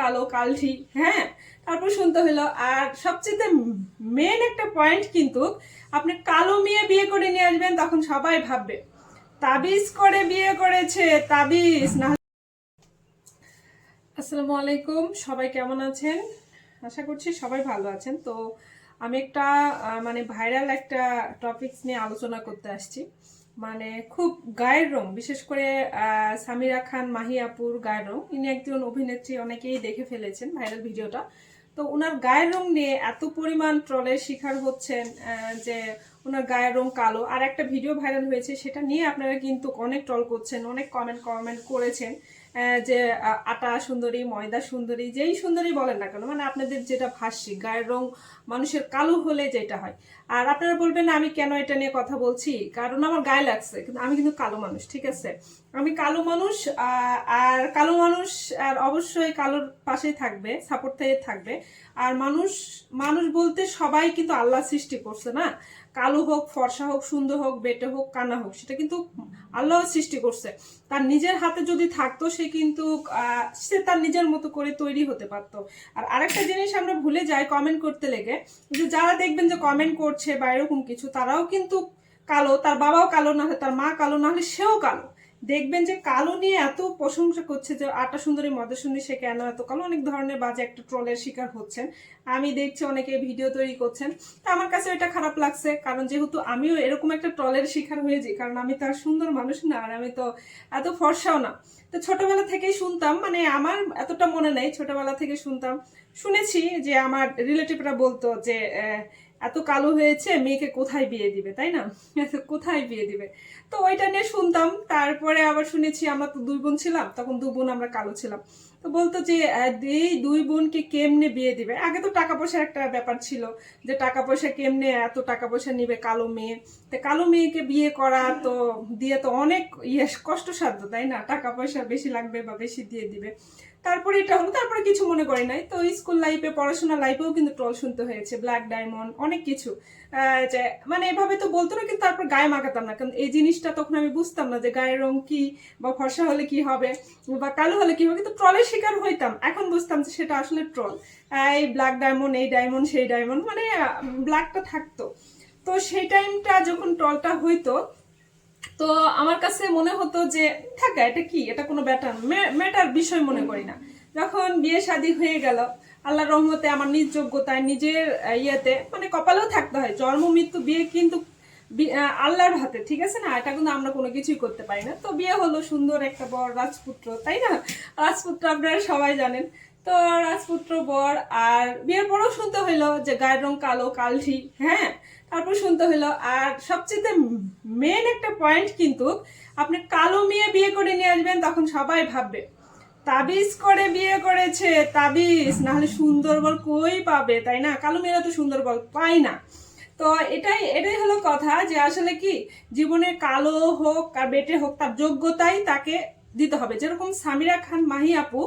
কালো, কালঠি হ্যাঁ? তারপর শুনতে হলো। আর সবচেয়ে মেন একটা পয়েন্ট কিন্তু আপনি কালো মেয়ে বিয়ে করে নিয়ে আসবেন, তখন সবাই ভাববে, তাবিজ করে বিয়ে করেছে, তাবিজ। না আসসালামু আলাইকুম, সবাই কেমন আছেন? আশা করছি সবাই ভালো আছেন। তো আমি একটা মানে ভাইরাল একটা টপিকস নিয়ে আলোচনা করতে আসছি। মানে খুব গায়ের রং, বিশেষ করে সামিরা খান, মাহি আপুর গায়ের রং। ইনি একজন অভিনেত্রী, অনেকেই দেখে ফেলেছেন ভাইরাল ভিডিওটা। তো ওনার গায়ের রং নিয়ে এত পরিমাণ ট্রলের শিকার হচ্ছেন যে ওনার গায়ের রং কালো। আর একটা ভিডিও ভাইরাল হয়েছে, সেটা নিয়ে আপনারা কিন্তু অনেক ট্রল করছেন, অনেক কমেন্ট কমেন্ট করেছেন যে আটা সুন্দরী, ময়দা সুন্দরী, যেই সুন্দরী বলেন না কেন মানে আপনাদের যেটা ভাষ্যিক, গায়ের রং মানুষের কালো হলে যেটা হয়। আর আপনারা বলবেন, আমি কেন এটা নিয়ে কথা বলছি? কারণ আমার গায়ে লাগছে, কিন্তু আমি কিন্তু কালো মানুষ, ঠিক আছে? আমি কালো মানুষ আর কালো মানুষ, আর অবশ্যই কালোর পাশেই থাকবে সাপোর্ট থেকে থাকবে। আর মানুষ মানুষ বলতে সবাই কিন্তু আল্লাহ সৃষ্টি করছে, না? কালো হোক, ফর্সা হোক, সুন্দর হোক, বেটে হোক, কানা হোক, সেটা কিন্তু আল্লাহ সৃষ্টি করছে। তার নিজের হাতে যদি থাকতো, সে কিন্তু সে তার নিজের মতো করে তৈরি হতে পারত। আর আরেকটা জিনিস আমরা ভুলে যাই কমেন্ট করতে লেগে, যে যারা দেখবেন যে কমেন্ট করছে বা এরকম কিছু, তারাও কিন্তু কালো, তার বাবাও কালো না হলে, তার মা কালো না হলে সেও কালো। দেখবেন যে কালো নিয়ে এত প্রশংসা করছে যে আটা সুন্দরী মদা সুন্দরী সে কেন এত কালো? অনেক ধরনের বাজে একটা ট্রলের শিকার হচ্ছেন। আমি দেখছি অনেকে ভিডিও তৈরি করছেন। তো আমার কাছে এটা খারাপ লাগছে, কারণ যেহেতু আমিও এরকম একটা ট্রলের শিকার হয়েছি, কারণ আমি তো আর সুন্দর মানুষ না, আর আমি তো এত ফর্সাও না। তো ছোটবেলা থেকেই শুনতাম মানে আমার এতটা মনে নেই, ছোটবেলা থেকে শুনতাম। শুনেছি যে আমার রিলেটিভরা বলতো যে এত কালো হয়েছে, মেয়েকে কোথায় বিয়ে দিবে, তাই না? কোথায় বিয়ে দিবে? তো ওইটা নিয়ে শুনতাম, তারপরে আবার শুনেছি আমরা তো দুই বোন ছিলাম, তখন দু বোন আমরা কালো ছিলাম। তো বলতো যে এই দুই বোনকে কেমনে বিয়ে দিবে? আগে তো টাকা পয়সার একটা ব্যাপার ছিল যে, টাকা পয়সা কেমনে এত টাকা পয়সা নিবে কালো মেয়ে? তো কালো মেয়েকে বিয়ে করা তো দিয়ে তো অনেক ইয়ে কষ্টসাধ্য, তাই না? টাকা পয়সা বেশি লাগবে বা বেশি দিয়ে দিবে। তারপরে এটা হলো, তারপরে কিছু মনে করি নাই। তো স্কুল লাইফে, পড়াশোনা লাইফেও কিন্তু ট্রল শুনতে হয়েছে, ব্ল্যাক ডায়মন্ড, অনেক কিছু। মানে এভাবে তো বলতো না, কিন্তু তারপর গায়ে মাখাতাম না। কারণ এই জিনিসটা তখন আমি বুঝতাম না যে, গায়ের রং কি বা ফর্সা হলে কি হবে বা কালো হলে কি হবে, কিন্তু ট্রলের শিকার হইতাম। এখন বুঝতাম যে সেটা আসলে ট্রল এই ব্ল্যাক ডায়মন্ড এই ডায়মন্ড সেই ডায়মন্ড মানে ব্ল্যাকটা থাকতো। তো সেই টাইমটা যখন ট্রলটা হইতো, তো আমার কাছে মনে হতো যে, থাকা, এটা কি? এটা কোনো ব্যাটার ম্যাটার বিষয় মনে করি না। যখন বিয়ে শাদী হয়ে গেল আল্লাহ রহমতে আমার নিজ যোগ্যতায়, নিজের ইয়েতে মানে কপালেও থাকতে হয়। জন্ম, মৃত্যু, বিয়ে কিন্তু আল্লাহর হাতে, ঠিক আছে না? এটা কিন্তু আমরা কোনো কিছুই করতে পারি না। তো বিয়ে হলো সুন্দর একটা বর, রাজপুত্র, তাই না? রাজপুত্র আপনারা সবাই জানেন। তো রাজপুত্র বর আর বিয়ের পরেও শুনতে হইল যে গায়ের রং কালো, কালঠি হ্যাঁ? তারপর শুনতে হইল, আর সবচেয়ে মেন একটা পয়েন্ট কিন্তু আপনি কালো মেয়ে বিয়ে করে নিয়ে আসবেন, তখন সবাই ভাববে, তাবিজ করে বিয়ে করেছে, তাবিজ, নাহলে সুন্দর বল কই পাবে? তাই না? কালো মেয়েরা তো সুন্দর বল পায় না। তো এটাই এটাই হলো কথা যে আসলে কি জীবনে কালো হোক আর বেটে হোক তার যোগ্যতাই তাকে দিতে হবে। যেরকম সামিরা খান মাহি আপু,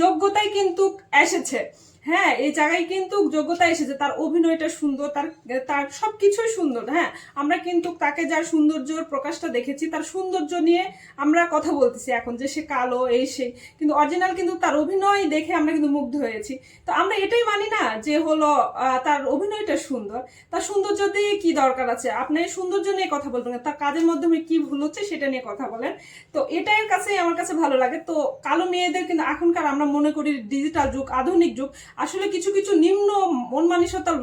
যোগ্যতাই কিন্তু এসেছে। হ্যাঁ এই জায়গায় কিন্তু যোগ্যতা এসেছে, তার অভিনয়টা সুন্দর, তার তার সবকিছুই সুন্দর হ্যাঁ। আমরা কিন্তু তাকে যার সৌন্দর্যর প্রকাশটা দেখেছি, তার সৌন্দর্য নিয়ে আমরা কথা বলতেছি এখন যে সে কালো, এই সেই কিন্তু অরিজিনাল কিন্তু তার অভিনয় দেখে আমরা কিন্তু মুগ্ধ হয়েছি। তো আমরা এটাই মানি না যে হলো তার অভিনয়টা সুন্দর। তার সৌন্দর্য দিয়ে কি দরকার আছে? আপনি সৌন্দর্য নিয়ে কথা বলবেন তার কাজের মাধ্যমে কি ভুল হচ্ছে সেটা নিয়ে কথা বলেন। তো এটাই কাছে আমার কাছে ভালো লাগে। তো কালো মেয়েদের কিন্তু এখনকার আমরা মনে করি ডিজিটাল যুগ, আধুনিক যুগ আসলে কিছু কিছু নিম্ন মন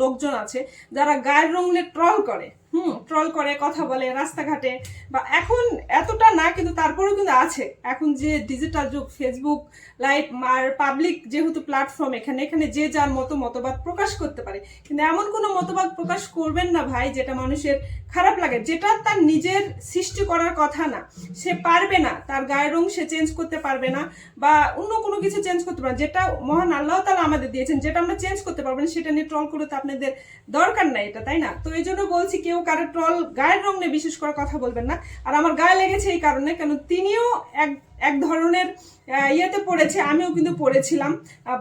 লোকজন আছে যারা গায়ের রঙলে ট্রল করে। হুম ট্রল করে, কথা বলে, রাস্তাঘাটে। বা এখন এতটা না, কিন্তু তারপরেও কিন্তু আছে। এখন যে ডিজিটাল যুগ ফেসবুক লাইভ আর পাবলিক যেহেতু প্ল্যাটফর্ম এখানে এখানে যে যার মতো মতবাদ প্রকাশ করতে পারে। কিন্তু এমন কোনো মতবাদ প্রকাশ করবেন না ভাই, যেটা মানুষের খারাপ লাগে। যেটা তার নিজের সৃষ্টি করার কথা না। সে পারবে না, তার গায়ের রং সে চেঞ্জ করতে পারবে না, বা অন্য কোনো কিছু চেঞ্জ করতে পারবে যেটা মহান আল্লাহ তালা আমাদের দিয়েছেন, যেটা আমরা চেঞ্জ করতে পারব না, সেটা নিয়ে ট্রল করে তো আপনাদের দরকার নাই, এটা তাই না? তো এই জন্য বলছি, কেউ কারও ট্রল গায়ের রং নিয়ে বিশেষ করে কথা বলবেন না। আর আমার গায়ে লেগেছে এই কারণে, কেন তিনিও এক এক ধরনের ইয়েতে পড়েছে, আমিও কিন্তু পড়েছিলাম।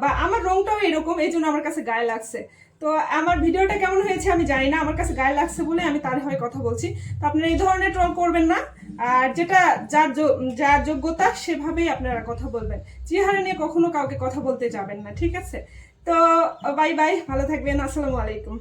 বা আমার রংটাও এরকম, এই জন্য আমার কাছে গায়ে লাগছে। তো আমার ভিডিওটা কেমন হয়েছে আমি জানি না, আমার কাছে গায়ে লাগছে বলে আমি তার হয়ে কথা বলছি। তো আপনারা এই ধরনের ট্রল করবেন না, আর যেটা যার যার যোগ্যতা সেভাবেই আপনারা কথা বলবেন। চেহারা নিয়ে কখনো কাউকে কথা বলতে যাবেন না, ঠিক আছে? তো, বাই বাই, ভালো থাকবেন, আসসালামু আলাইকুম।